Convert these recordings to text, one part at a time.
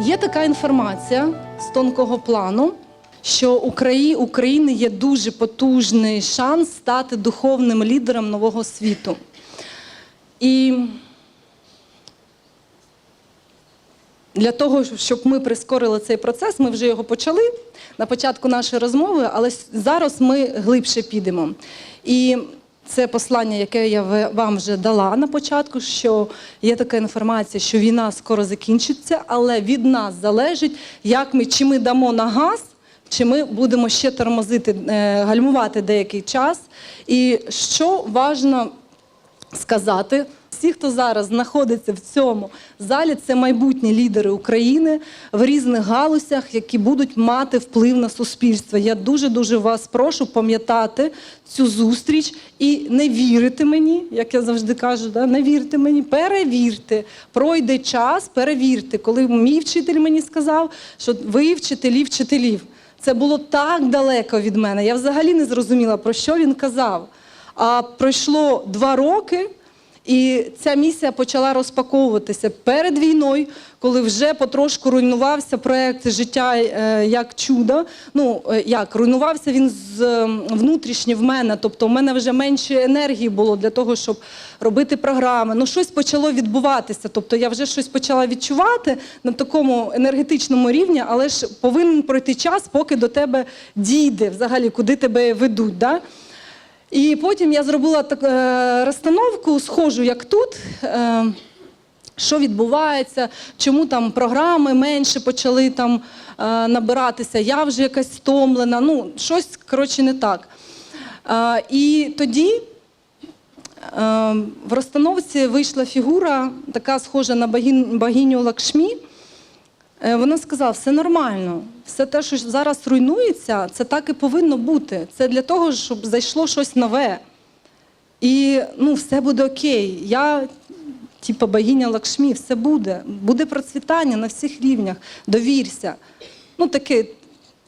Є така інформація з тонкого плану, що у краї- України є дуже потужний шанс стати духовним лідером нового світу. І для того, щоб ми прискорили цей процес, ми вже його почали на початку нашої розмови, але зараз ми глибше підемо. І це послання, яке я вам вже дала на початку, що є така інформація, що війна скоро закінчиться, але від нас залежить, як ми, чи ми дамо на газ, чи ми будемо ще тормозити, е, гальмувати деякий час. І що важливо сказати. Всі, хто зараз знаходиться в цьому залі, це майбутні лідери України в різних галузях, які будуть мати вплив на суспільство. Я дуже дуже вас прошу пам'ятати цю зустріч і не вірити мені, як я завжди кажу, да? не вірте мені, перевірте. Пройде час, перевірте. Коли мій вчитель мені сказав, що ви вчителі вчителів. Це було так далеко від мене. Я взагалі не зрозуміла, про що він казав. А пройшло два роки, і ця місія почала розпаковуватися перед війною, коли вже потрошку руйнувався проект життя е, як чудо. Ну е, як руйнувався він з внутрішньо в мене. Тобто, в мене вже менше енергії було для того, щоб робити програми. Ну, щось почало відбуватися. Тобто я вже щось почала відчувати на такому енергетичному рівні, але ж повинен пройти час, поки до тебе дійде взагалі, куди тебе ведуть. Да? І потім я зробила так, е, розстановку, схожу як тут. Е, що відбувається, чому там програми менше почали там е, набиратися, я вже якась стомлена, ну, щось, коротше, не так. Е, і тоді е, в розстановці вийшла фігура, така схожа на богиню, Лакшмі. Е, Вона сказала, все нормально, все те, що зараз руйнується, це так і повинно бути. Це для того, щоб зайшло щось нове. І ну, все буде окей. Я, типу, богиня Лакшмі, все буде. Буде процвітання на всіх рівнях. Довірся. Ну, таке,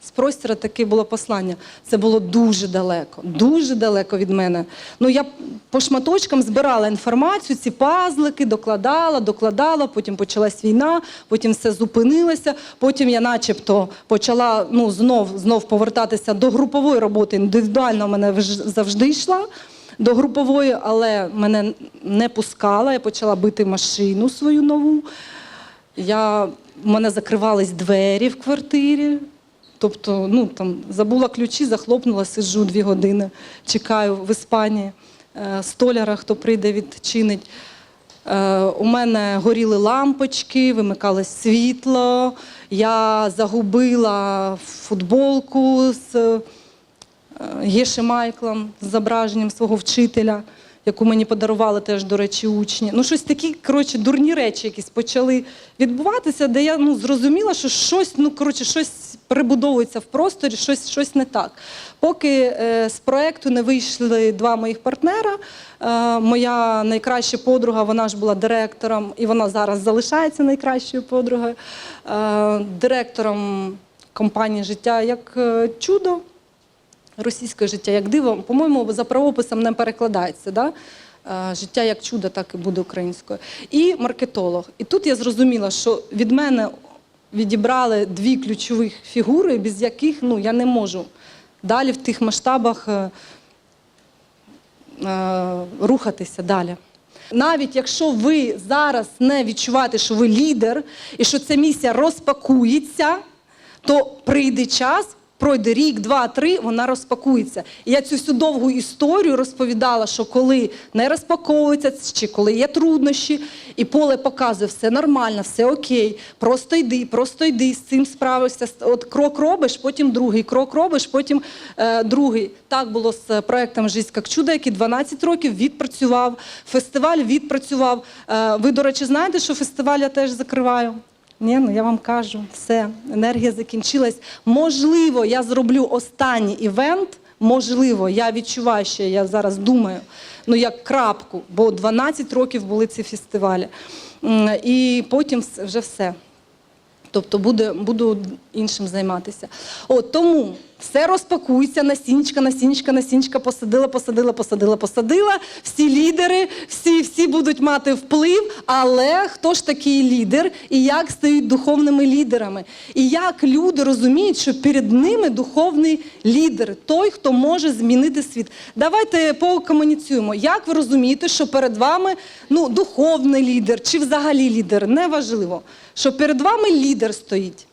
з простіра таке було послання. Це було дуже далеко, дуже далеко від мене. Ну, я по шматочкам збирала інформацію, ці пазлики, докладала, докладала, потім почалась війна, потім все зупинилося, потім я начебто почала ну, знов, знов повертатися до групової роботи. Індивідуально мене вж- завжди йшла до групової, але мене не пускала. Я почала бити машину свою нову. Я, в мене закривались двері в квартирі. Тобто, ну там забула ключі, захлопнула, сиджу дві години, чекаю в Іспанії е, столяра, хто прийде, відчинить. Е, у мене горіли лампочки, вимикалось світло. Я загубила футболку з е, Майклом з зображенням свого вчителя, яку мені подарували теж, до речі, учні. Ну, щось такі, коротше, дурні речі якісь почали відбуватися, де я ну, зрозуміла, що щось, ну, коротше, щось перебудовується в просторі, щось, щось не так. Поки е, з проекту не вийшли два моїх партнера, е, моя найкраща подруга, вона ж була директором, і вона зараз залишається найкращою подругою, е, директором компанії Життя як е, чудо російське життя як диво, по-моєму, за правописом не перекладається. Да? Е, Життя як чудо, так і буде українською. І маркетолог. І тут я зрозуміла, що від мене відібрали дві ключових фігури, без яких ну, я не можу далі в тих масштабах е, е, рухатися далі. Навіть якщо ви зараз не відчуваєте, що ви лідер і що ця місія розпакується, то прийде час, пройде рік, два, три, вона розпакується. І я цю всю довгу історію розповідала, що коли не розпаковується, чи коли є труднощі, і поле показує, все нормально, все окей, просто йди, просто йди, з цим справишся. От крок робиш, потім другий, крок робиш, потім е, другий. Так було з проектом «Жизнь як чудо», який 12 років відпрацював, фестиваль відпрацював. Е, ви, до речі, знаєте, що фестиваль я теж закриваю? Ні, ну я вам кажу, все, енергія закінчилась. Можливо, я зроблю останній івент. Можливо, я відчуваю, що я зараз думаю, ну як крапку, бо 12 років були ці фестивалі. І потім вже все. Тобто буде, буду іншим займатися. От тому Все розпакується, насінечка, насінечка, насінечка, посадила, посадила, посадила, посадила. Всі лідери, всі, всі будуть мати вплив. Але хто ж такий лідер і як стають духовними лідерами? І як люди розуміють, що перед ними духовний лідер, той, хто може змінити світ. Давайте покомуніцюємо. Як ви розумієте, що перед вами ну, духовний лідер чи взагалі лідер? Неважливо, що перед вами лідер стоїть.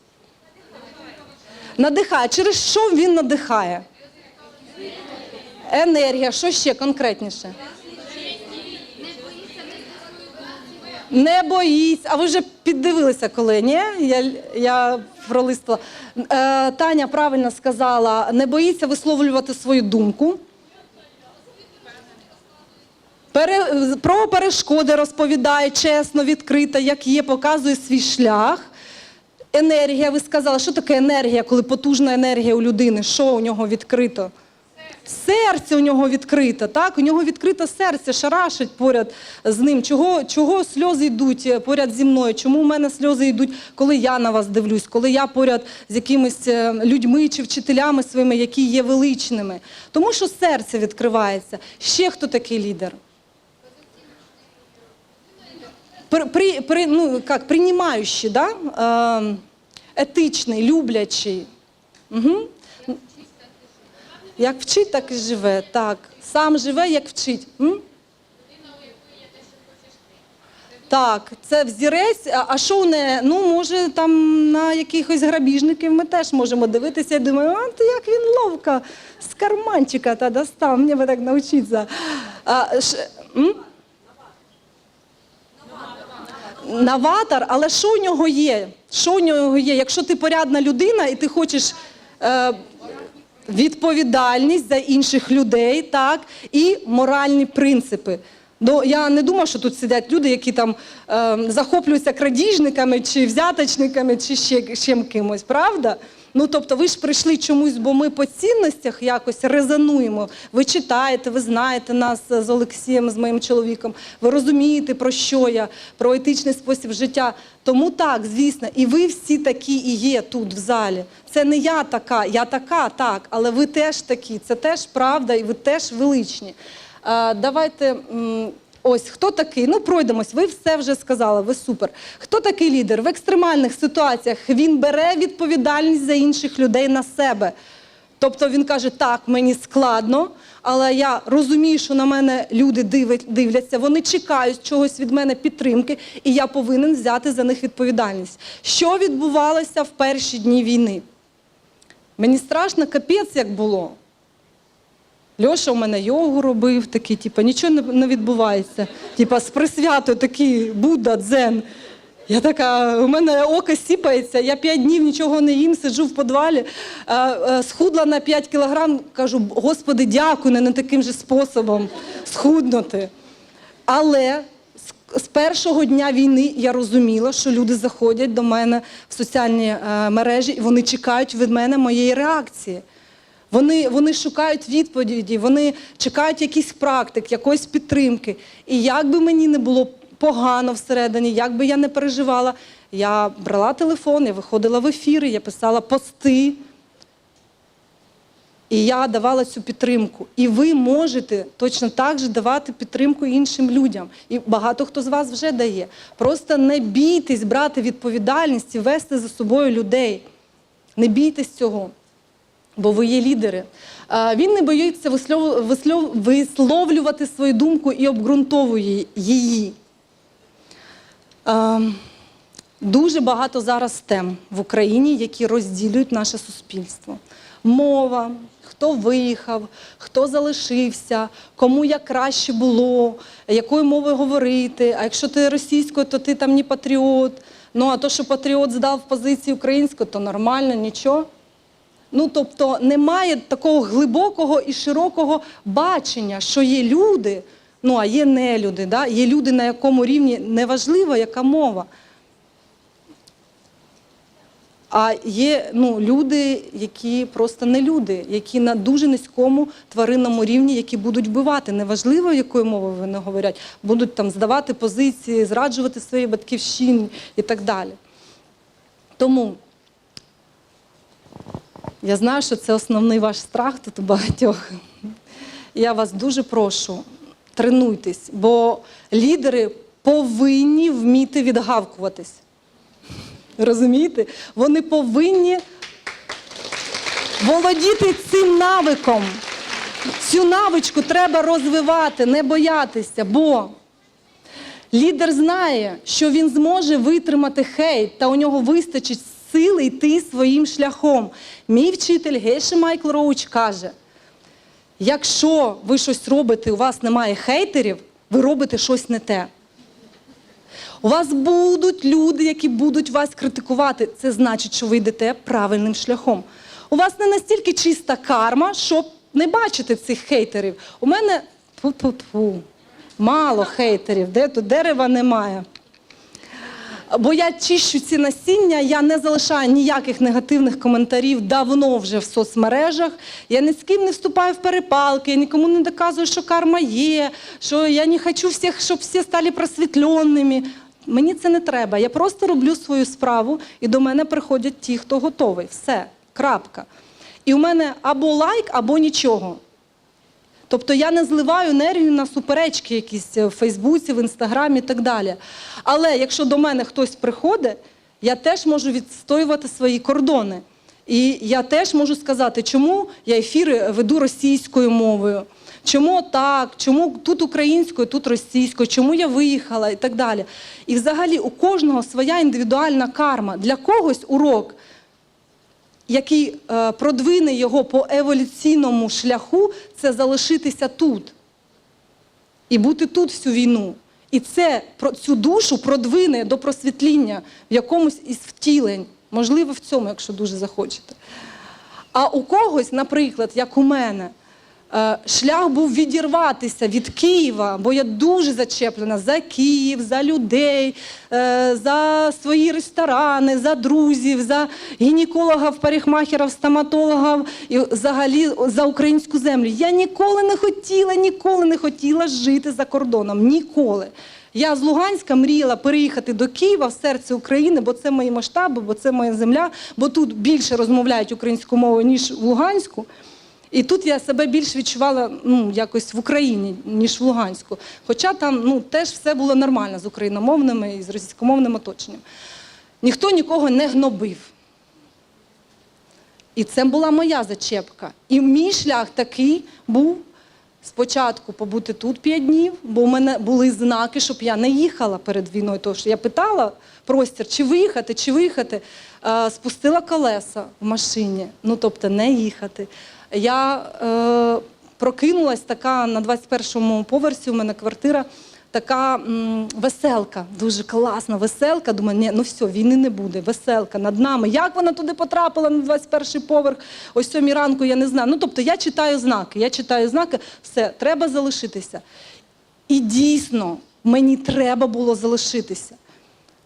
Надихає. Через що він надихає? Енергія. Що ще конкретніше? Не боїться. А ви вже піддивилися коли? Ні? Я, я пролистила. Е, Таня правильно сказала, не боїться висловлювати свою думку. Пере, про перешкоди розповідає чесно, відкрито, як є, показує свій шлях. Енергія, ви сказали, що таке енергія, коли потужна енергія у людини? Що у нього відкрито? Серце у нього відкрите, так? У нього відкрите серце, шарашить поряд з ним. Чого, чого сльози йдуть е, поряд зі мною? Чому у мене сльози йдуть, коли я на вас дивлюсь, коли я поряд з якимись е, людьми чи вчителями своїми, які є величними? Тому що серце відкривається. Ще хто такий лідер? При, при, ну, как, принимающий, да? Е, етичний, люблячий. Угу. Як вчить, так і живе. Так. Сам живе, як вчить. М? Так, це взірець. А- що не? Ну, може, там на якихось грабіжників ми теж можемо дивитися і думаємо, а ти як він ловко з карманчика та достав, мені би так навчитися. А, ш, м? Новатор, але що у нього є? Що у нього є? Якщо ти порядна людина і ти хочеш е, відповідальність за інших людей, так, і моральні принципи. Ну, я не думаю, що тут сидять люди, які там е, захоплюються крадіжниками чи взяточниками, чи ще, ще кимось, правда? Ну, тобто, ви ж прийшли чомусь, бо ми по цінностях якось резонуємо. Ви читаєте, ви знаєте нас з Олексієм, з моїм чоловіком. Ви розумієте, про що я, про етичний спосіб життя. Тому так, звісно, і ви всі такі і є тут в залі. Це не я така, я така, так, але ви теж такі. Це теж правда, і ви теж величні. Е, давайте. Ось хто такий? Ну пройдемось. Ви все вже сказали. Ви супер. Хто такий лідер? В екстремальних ситуаціях він бере відповідальність за інших людей на себе. Тобто він каже: так, мені складно, але я розумію, що на мене люди дивляться, вони чекають чогось від мене підтримки, і я повинен взяти за них відповідальність. Що відбувалося в перші дні війни? Мені страшно, капець, як було. Льоша у мене йогу робив, такий, типу, нічого не, відбувається. Типа з присвятою такий Будда, дзен. Я така, у мене око сіпається, я п'ять днів нічого не їм, сиджу в підвалі, е, схудла на 5 кілограм, кажу, Господи, дякую, не таким же способом схуднути. Але з- з першого дня війни я розуміла, що люди заходять до мене в соціальні е, мережі і вони чекають від мене моєї реакції. Вони, вони шукають відповіді, вони чекають якихось практик, якоїсь підтримки. І як би мені не було погано всередині, як би я не переживала, я брала телефон, я виходила в ефіри, я писала пости. І я давала цю підтримку. І ви можете точно так же давати підтримку іншим людям. І багато хто з вас вже дає. Просто не бійтесь брати відповідальність і вести за собою людей. Не бійтесь цього бо ви є лідери. Він не боїться вислов- вислов- висловлювати свою думку і обґрунтовує її. Дуже багато зараз тем в Україні, які розділюють наше суспільство. Мова, хто виїхав, хто залишився, кому як краще було, якою мовою говорити. А якщо ти російською, то ти там не патріот. Ну а то, що патріот здав позицію українською, то нормально, нічого. Ну, тобто немає такого глибокого і широкого бачення, що є люди, ну а є не люди. Да? Є люди, на якому рівні неважливо, яка мова. А є ну, люди, які просто не люди, які на дуже низькому тваринному рівні, які будуть вбивати. Неважливо, якою мовою вони говорять, будуть там здавати позиції, зраджувати свої батьківщини і так далі. Тому Я знаю, що це основний ваш страх тут у багатьох. Я вас дуже прошу, тренуйтесь, бо лідери повинні вміти відгавкуватись. Розумієте? Вони повинні володіти цим навиком. Цю навичку треба розвивати, не боятися, бо лідер знає, що він зможе витримати хейт, та у нього вистачить сили йти своїм шляхом. Мій вчитель Гейше Майкл Роуч каже: якщо ви щось робите, у вас немає хейтерів, ви робите щось не те. У вас будуть люди, які будуть вас критикувати. Це значить, що ви йдете правильним шляхом. У вас не настільки чиста карма, щоб не бачити цих хейтерів. У мене тьфу-тьфу-тьфу, мало хейтерів, де тут дерева немає. Бо я чищу ці насіння, я не залишаю ніяких негативних коментарів давно вже в соцмережах. Я ні з ким не вступаю в перепалки, я нікому не доказую, що карма є, що я не хочу всіх, щоб всі стали просвітленими. Мені це не треба. Я просто роблю свою справу, і до мене приходять ті, хто готовий. Все, крапка. І у мене або лайк, або нічого. Тобто я не зливаю енергію на суперечки якісь в Фейсбуці, в Інстаграмі і так далі. Але якщо до мене хтось приходить, я теж можу відстоювати свої кордони. І я теж можу сказати, чому я ефіри веду російською мовою, чому так, чому тут українською, тут російською, чому я виїхала і так далі. І взагалі у кожного своя індивідуальна карма. Для когось урок який е, продвине його по еволюційному шляху, це залишитися тут і бути тут всю війну. І це цю душу продвине до просвітління в якомусь із втілень, можливо, в цьому, якщо дуже захочете. А у когось, наприклад, як у мене, шлях був відірватися від Києва, бо я дуже зачеплена за Київ, за людей, е, за свої ресторани, за друзів, за гінекологів, парикмахерів, стоматологів і взагалі за українську землю. Я ніколи не хотіла, ніколи не хотіла жити за кордоном. Ніколи. Я з Луганська мріяла переїхати до Києва в серце України, бо це мої масштаби, бо це моя земля, бо тут більше розмовляють українською мовою, ніж в Луганську. І тут я себе більш відчувала ну, якось в Україні, ніж в Луганську. Хоча там ну, теж все було нормально з україномовними і з російськомовним оточенням. Ніхто нікого не гнобив. І це була моя зачепка. І мій шлях такий був спочатку побути тут п'ять днів, бо у мене були знаки, щоб я не їхала перед війною. Тому що я питала простір, чи виїхати, чи виїхати. Е, спустила колеса в машині, ну тобто не їхати. Я е, прокинулась така на 21-му поверсі, у мене квартира. Така м, веселка, дуже класна веселка. Думаю, ні, ну все, війни не буде. Веселка над нами. Як вона туди потрапила на 21-й поверх? Ось сьомій ранку я не знаю. Ну тобто я читаю знаки. Я читаю знаки, все, треба залишитися. І дійсно мені треба було залишитися.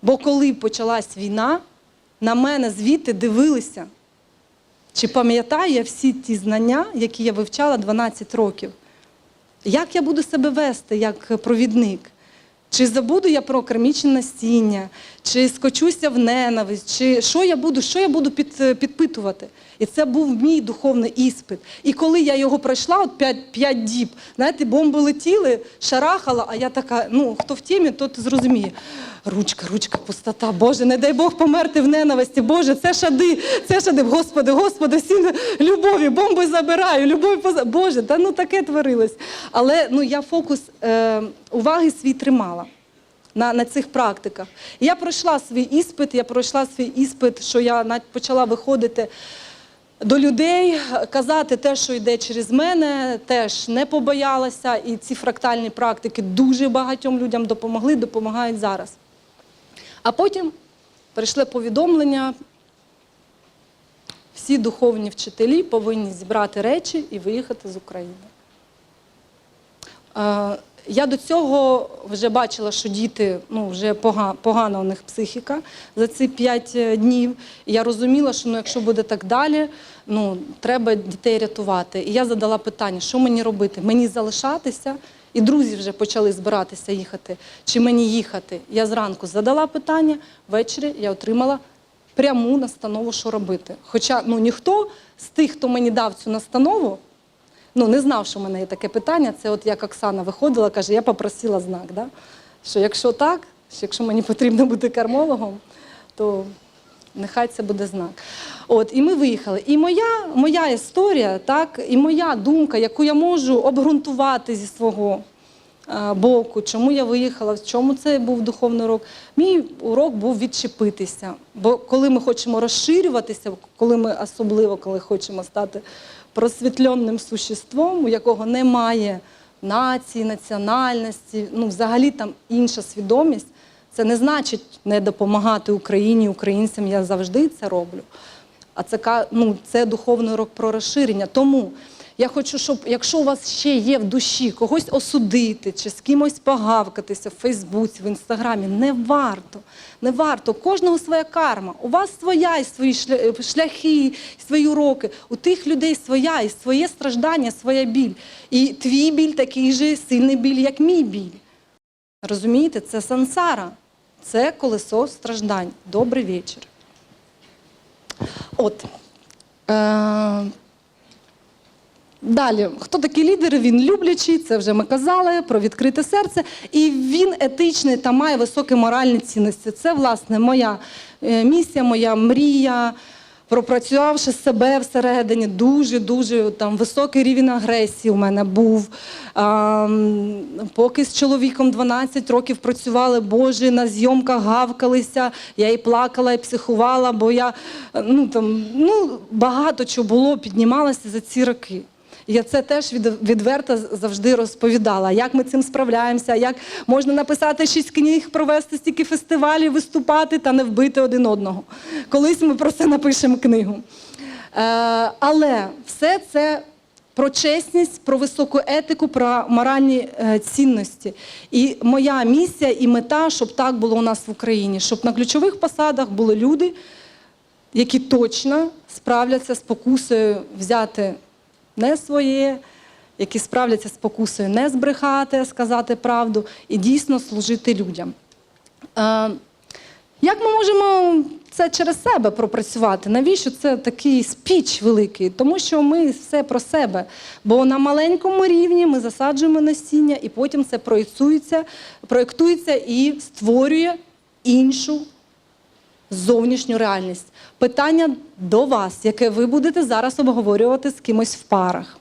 Бо коли почалась війна, на мене звідти дивилися. Чи пам'ятаю я всі ті знання, які я вивчала 12 років? Як я буду себе вести як провідник? Чи забуду я про кермічне насіння, чи скочуся в ненависть, чи що я буду, що я буду під, підпитувати? І це був мій духовний іспит. І коли я його пройшла, от 5, 5 діб, знаєте, бомби летіли, шарахала, а я така, ну хто в темі, тот зрозуміє. Ручка, ручка, пустота. Боже, не дай Бог померти в ненависті. Боже, це шади, це шади. Господи, Господи, всі любові, бомби забираю, любові поза. Боже, та ну таке творилось. Але ну я фокус е, уваги свій тримала. На, на цих практиках. Я пройшла свій іспит, я пройшла свій іспит, що я навіть почала виходити до людей, казати те, що йде через мене, теж не побоялася. І ці фрактальні практики дуже багатьом людям допомогли, допомагають зараз. А потім прийшли повідомлення. Всі духовні вчителі повинні зібрати речі і виїхати з України. Е, Я до цього вже бачила, що діти ну, вже пога- погана у них психіка за ці п'ять е, днів. Я розуміла, що ну, якщо буде так далі, ну, треба дітей рятувати. І я задала питання, що мені робити? Мені залишатися? І друзі вже почали збиратися їхати. Чи мені їхати? Я зранку задала питання, ввечері я отримала пряму настанову, що робити. Хоча ну, ніхто з тих, хто мені дав цю настанову, ну, не знав, що в мене є таке питання. Це от як Оксана виходила, каже, я попросила знак. Да? Що якщо так, що якщо мені потрібно бути кармологом, то нехай це буде знак. От, і ми виїхали. І моя, моя історія, так, і моя думка, яку я можу обґрунтувати зі свого е, боку, чому я виїхала, в чому це був духовний урок. Мій урок був відчепитися. Бо коли ми хочемо розширюватися, коли ми особливо коли хочемо стати просвітленним существом, у якого немає нації, національності, ну взагалі там інша свідомість. Це не значить не допомагати Україні, українцям. Я завжди це роблю. А це ну, це духовний урок про розширення. Тому я хочу, щоб якщо у вас ще є в душі когось осудити чи з кимось погавкатися в Фейсбуці, в інстаграмі, не варто. Не варто. Кожного своя карма. У вас своя і свої шляхи, і свої уроки. У тих людей своя і своє страждання, своя біль. І твій біль такий же сильний біль, як мій біль. Розумієте, це сансара, це колесо страждань. Добрий вечір. От. Е- Далі, хто такий лідер? Він люблячий, це вже ми казали, про відкрите серце. І він етичний та має високі моральні цінності. Це, власне, моя е, місія, моя мрія. Пропрацювавши себе всередині, дуже-дуже там високий рівень агресії у мене був. А, поки з чоловіком 12 років працювали, боже, на зйомках гавкалися, я і плакала, і психувала, бо я ну, там, ну, багато чого було, піднімалася за ці роки. Я це теж від, відверто завжди розповідала, як ми цим справляємося, як можна написати шість книг, провести стільки фестивалів, виступати та не вбити один одного. Колись ми про це напишемо книгу. Е, але все це про чесність, про високу етику, про моральні е, цінності. І моя місія і мета, щоб так було у нас в Україні, щоб на ключових посадах були люди, які точно справляться з покусою взяти не своє, які справляться з покусою не збрехати, сказати правду і дійсно служити людям. Е, як ми можемо це через себе пропрацювати? Навіщо це такий спіч великий? Тому що ми все про себе. Бо на маленькому рівні ми засаджуємо насіння, і потім це проєктується, проєктується і створює іншу зовнішню реальність. Питання до вас, яке ви будете зараз обговорювати з кимось в парах.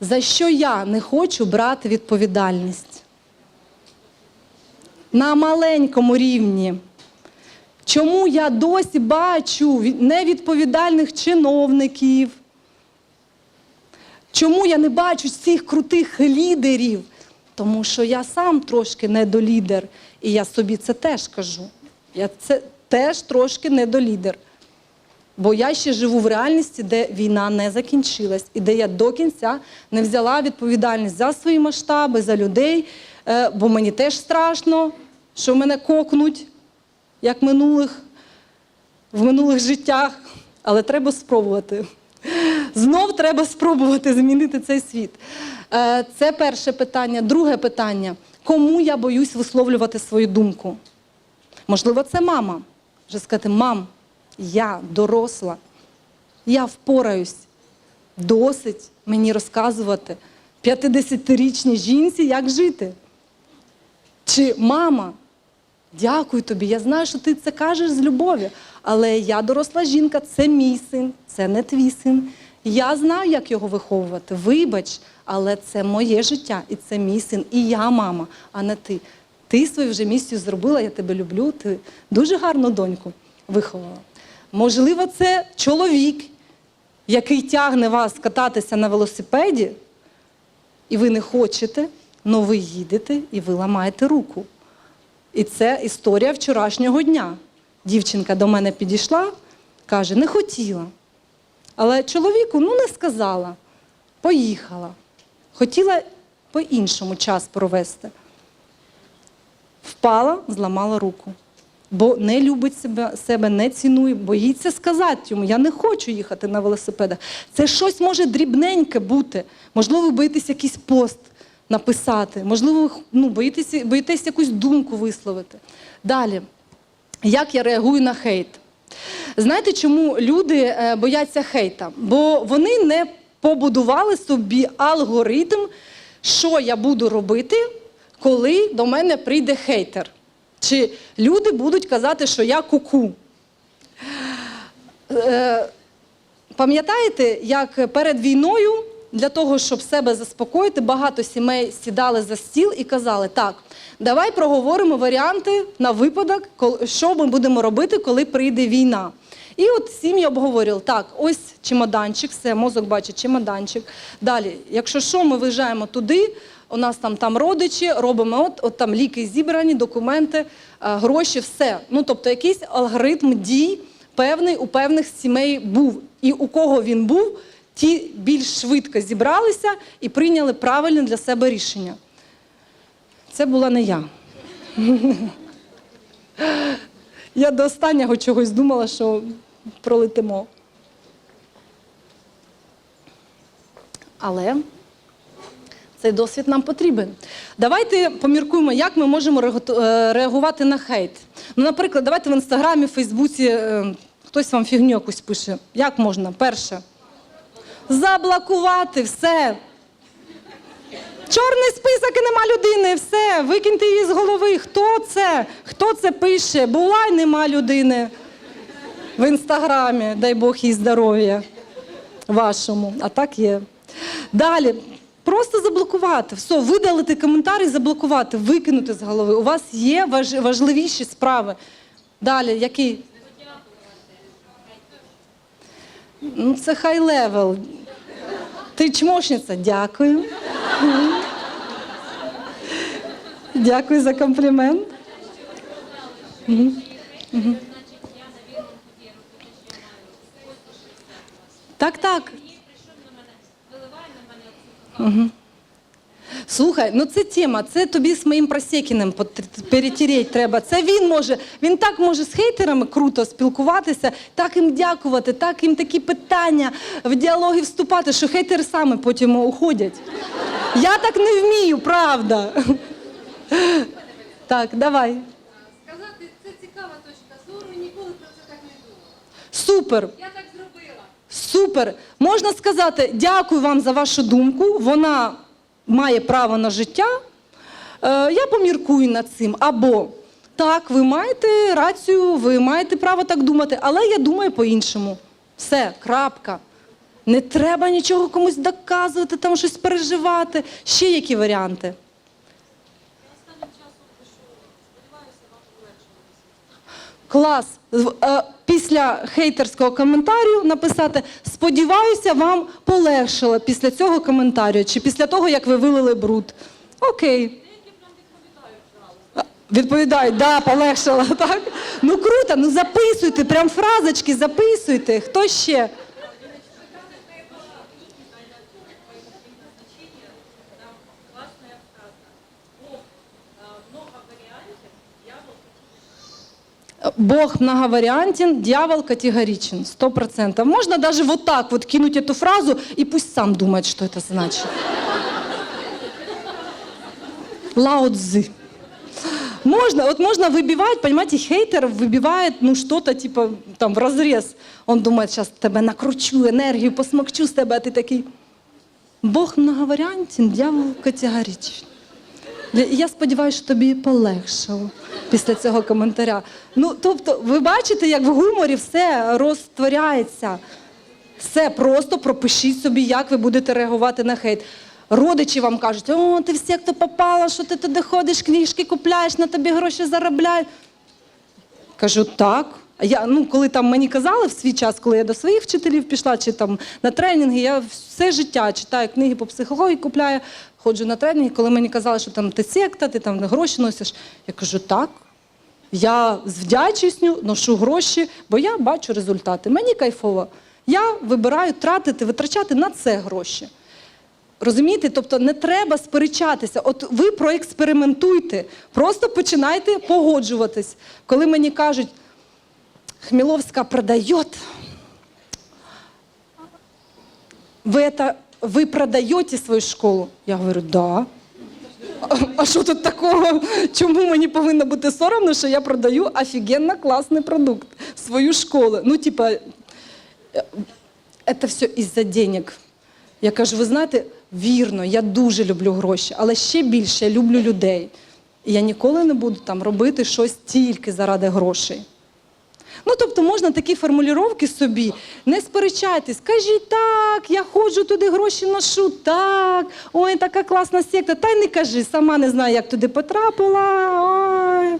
За що я не хочу брати відповідальність? На маленькому рівні. Чому я досі бачу невідповідальних чиновників? Чому я не бачу цих крутих лідерів? Тому що я сам трошки недолідер, і я собі це теж кажу. Я це теж трошки недолідер. Бо я ще живу в реальності, де війна не закінчилась, і де я до кінця не взяла відповідальність за свої масштаби, за людей, Е, бо мені теж страшно, що мене кокнуть, як минулих, в минулих життях. Але треба спробувати. Знов треба спробувати змінити цей світ. Е, Це перше питання. Друге питання: кому я боюсь висловлювати свою думку? Можливо, це мама. Вже сказати, мам, я доросла, я впораюсь. Досить мені розказувати 50-річній жінці, як жити. Чи мама, дякую тобі, я знаю, що ти це кажеш з любов'ю, але я доросла жінка, це мій син, це не твій син. Я знаю, як його виховувати. Вибач, але це моє життя, і це мій син, і я мама, а не ти. Ти свою вже місію зробила, я тебе люблю, ти дуже гарну доньку виховала. Можливо, це чоловік, який тягне вас кататися на велосипеді, і ви не хочете, але ви їдете і ви ламаєте руку. І це історія вчорашнього дня. Дівчинка до мене підійшла, каже, не хотіла. Але чоловіку ну не сказала. Поїхала. Хотіла по-іншому час провести. Впала, зламала руку. Бо не любить себе, себе, не цінує, боїться сказати йому, я не хочу їхати на велосипедах. Це щось може дрібненьке бути. Можливо, ви боїтесь якийсь пост написати, можливо, ну, боїтесь, боїтесь якусь думку висловити. Далі. як я реагую на хейт. Знаєте, чому люди е, бояться хейта? Бо вони не побудували собі алгоритм, що я буду робити, коли до мене прийде хейтер. Чи люди будуть казати, що я куку. Е, Пам'ятаєте, як перед війною для того, щоб себе заспокоїти, багато сімей сідали за стіл і казали: так, давай проговоримо варіанти на випадок, що ми будемо робити, коли прийде війна. І от сім'ї обговорювали, так, ось чемоданчик, все, мозок бачить чемоданчик. Далі, якщо що, ми виїжджаємо туди, у нас там, там родичі, робимо от, от там ліки зібрані, документи, е, гроші, все. Ну, тобто якийсь алгоритм дій певний у певних сімей був. І у кого він був, ті більш швидко зібралися і прийняли правильне для себе рішення. Це була не я. Я до останнього чогось думала, що пролетимо. Але цей досвід нам потрібен. Давайте поміркуємо, як ми можемо е, реагувати на хейт. Ну, наприклад, давайте в інстаграмі, в Фейсбуці е, хтось вам фігню якусь пише. Як можна? Перше. Заблокувати все. Чорний список і нема людини, все, викиньте її з голови. Хто це? Хто це пише? Була й нема людини в інстаграмі, дай Бог їй здоров'я вашому. А так є. Далі. Просто заблокувати. Все, видалити коментар і заблокувати, викинути з голови. У вас є важ- важливіші справи. Далі, який? Ну, це хай левел. Ти чмошниця? Дякую. Дякую за комплімент. Так, так. Мгм. Слухай, ну це тема, це тобі з моїм Просекіним перетереть треба. Це він може, він так може з хейтерами круто спілкуватися, так їм дякувати, так їм такі питання в діалоги вступати, що хейтери саме потім уходять. Я так не вмію, правда. Так, давай. Сказати, це цікава точка зору, ніколи про це так не думала. Супер. Я так. Супер. Можна сказати, дякую вам за вашу думку. Вона має право на життя. Е, я поміркую над цим. Або так, ви маєте рацію, ви маєте право так думати, але я думаю по-іншому. Все, крапка. Не треба нічого комусь доказувати, там щось переживати. Ще які варіанти? Клас. Е, Після хейтерського коментарю написати сподіваюся, вам полегшило після цього коментарю, чи після того, як ви вилили бруд. Окей. Відповідають, да, полегшило, так? Ну круто, ну записуйте, прям фразочки записуйте. Хто ще? Бог многовариантен, дьявол категоричен, сто процентов. Можно даже вот так вот кинуть эту фразу, и пусть сам думает, что это значит. Лао Цзы. Можно, вот можно выбивать, понимаете, хейтер выбивает, ну, что-то типа там в разрез. Он думает, сейчас тебе накручу энергию, посмокчу с тебя, а ты такой, Бог многовариантен, дьявол категоричен. Я- сподіваюся, що тобі полегшало після цього коментаря. Ну, тобто, ви бачите, як в гуморі все розтворяється. Все просто пропишіть собі, як ви будете реагувати на хейт. Родичі вам кажуть, о, ти в секту попала, що ти туди ходиш, книжки купляєш, на тобі гроші заробляють. Кажу, так. Я, ну, коли там мені казали в свій час, коли я до своїх вчителів пішла, чи там на тренінги, я все життя читаю книги по психології, купляю, ходжу на тренінги. Коли мені казали, що там ти секта, ти там гроші носиш, я кажу, так. Я з вдячністю ношу гроші, бо я бачу результати. Мені кайфово. Я вибираю тратити, витрачати на це гроші. Розумієте? Тобто не треба сперечатися. От ви проекспериментуйте, просто починайте погоджуватись. Коли мені кажуть, Хмеловська продає, ви, это, ви продаєте свою школу? Я говорю, да. А- що тут такого? Чому мені повинно бути соромно, що я продаю офігенно класний продукт свою школу? Ну, типа, це все із-за денег. Я кажу, ви знаєте, вірно, я дуже люблю гроші, але ще більше я люблю людей. Я ніколи не буду там робити щось тільки заради грошей. Ну, тобто можна такі формулювання собі, не сперечайтесь, кажіть так, я ходжу туди, гроші ношу, так, ой, така класна секта. Та й не кажи, сама не знаю, як туди потрапила. Ой.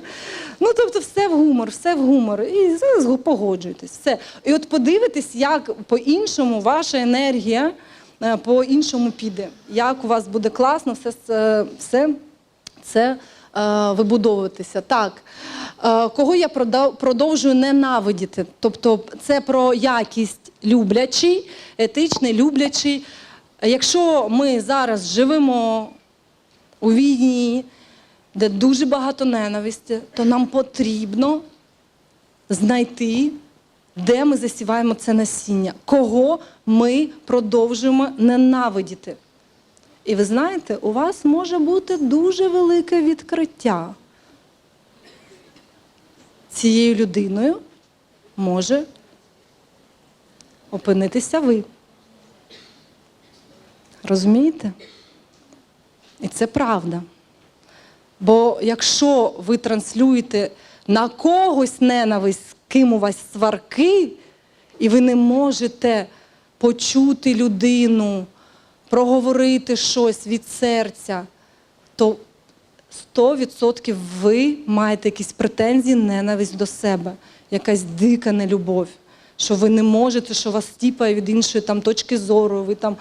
Ну, тобто, все в гумор, все в гумор. І з- погоджуйтесь. Все. І от подивитесь, як по-іншому ваша енергія е, по-іншому піде. Як у вас буде класно, все, це- все це е, вибудовуватися. Так, е, кого я продовжую ненавидіти? Тобто це про якість люблячий, етичний, люблячий. Якщо ми зараз живемо у війні, де дуже багато ненависті, то нам потрібно знайти, де ми засіваємо це насіння, кого ми продовжуємо ненавидіти. І ви знаєте, у вас може бути дуже велике відкриття. Цією людиною може опинитися ви. Розумієте? І це правда. Бо якщо ви транслюєте на когось ненависть, ким у вас сварки, і ви не можете почути людину, проговорити щось від серця, то 100% ви маєте якісь претензії, ненависть до себе, якась дика нелюбов, що ви не можете, що вас стіпає від іншої там, точки зору. Ви там,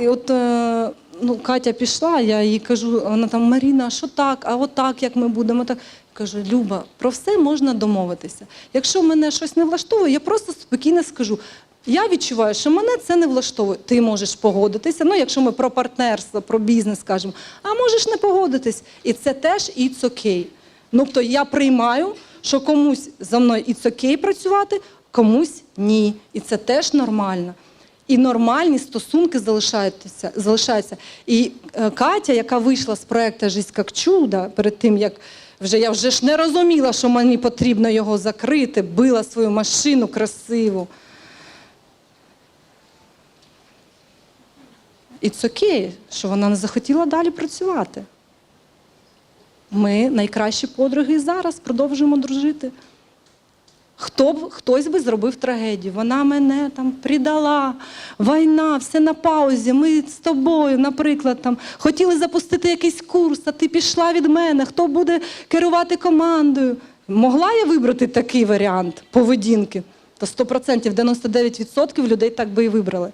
і от, е, ну, Катя пішла, я їй кажу, вона там Маріна, а що так, а от так, як ми будемо так. Кажу, Люба, про все можна домовитися. Якщо мене щось не влаштовує, я просто спокійно скажу. Я відчуваю, що мене це не влаштовує. Ти можеш погодитися. Ну, якщо ми про партнерство, про бізнес кажемо, а можеш не погодитись. І це теж it's okay. Ну, тобто я приймаю, що комусь за мною it's okay працювати, комусь ні. І це теж нормально. І нормальні стосунки залишаються. залишаються. І е, Катя, яка вийшла з проекту Жизнь як чудо, перед тим як вже я вже ж не розуміла, що мені потрібно його закрити, била свою машину красиву. І це окей, що вона не захотіла далі працювати. Ми найкращі подруги і зараз продовжуємо дружити. Хто б хтось би зробив трагедію. Вона мене там предала, війна, все на паузі. Ми з тобою, наприклад, там хотіли запустити якийсь курс, а ти пішла від мене. Хто буде керувати командою? Могла я вибрати такий варіант поведінки? То 100%, 99% людей так би і вибрали.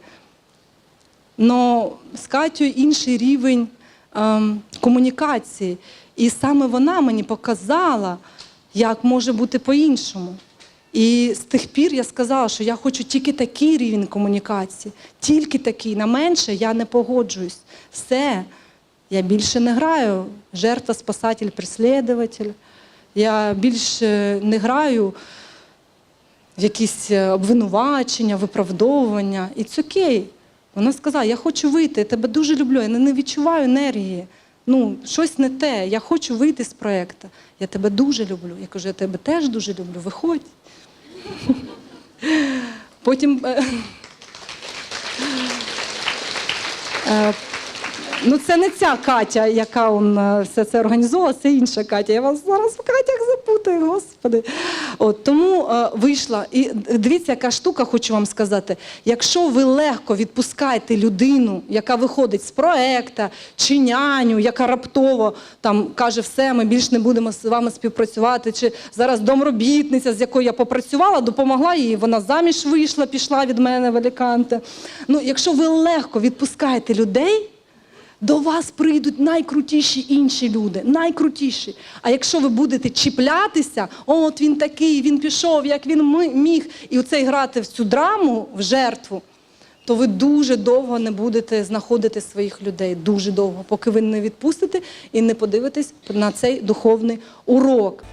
Но з Катєю інший рівень ем, комунікації. І саме вона мені показала, як може бути по-іншому. І з тих пір я сказала, що я хочу тільки такий рівень комунікації, тільки такий. На менше я не погоджуюсь. Все, я більше не граю. Жертва, спасатель, преслідуватель. Я більше не граю в якісь е, обвинувачення, виправдовування. І це окей. Вона сказала: я хочу вийти, я тебе дуже люблю, я не- відчуваю енергії. Ну, щось не те. Я хочу вийти з проєкту. Я тебе дуже люблю. Я кажу, я тебе теж дуже люблю. Виходь. Потім. Е, е, Ну, це не ця Катя, яка он, е, все це організовувала, це інша Катя. Я вас зараз в Катях запутаю, господи. От, тому е, вийшла. І дивіться, яка штука, хочу вам сказати. Якщо ви легко відпускаєте людину, яка виходить з проекта, чи няню, яка раптово там каже, все, ми більше не будемо з вами співпрацювати, чи зараз домробітниця, з якою я попрацювала, допомогла їй, вона заміж вийшла, пішла від мене в Аліканте. Ну, якщо ви легко відпускаєте людей, до вас прийдуть найкрутіші інші люди, найкрутіші. А якщо ви будете чіплятися, от він такий, він пішов, як він міг, і оцей грати в цю драму, в жертву, то ви дуже довго не будете знаходити своїх людей, дуже довго, поки ви не відпустите і не подивитесь на цей духовний урок.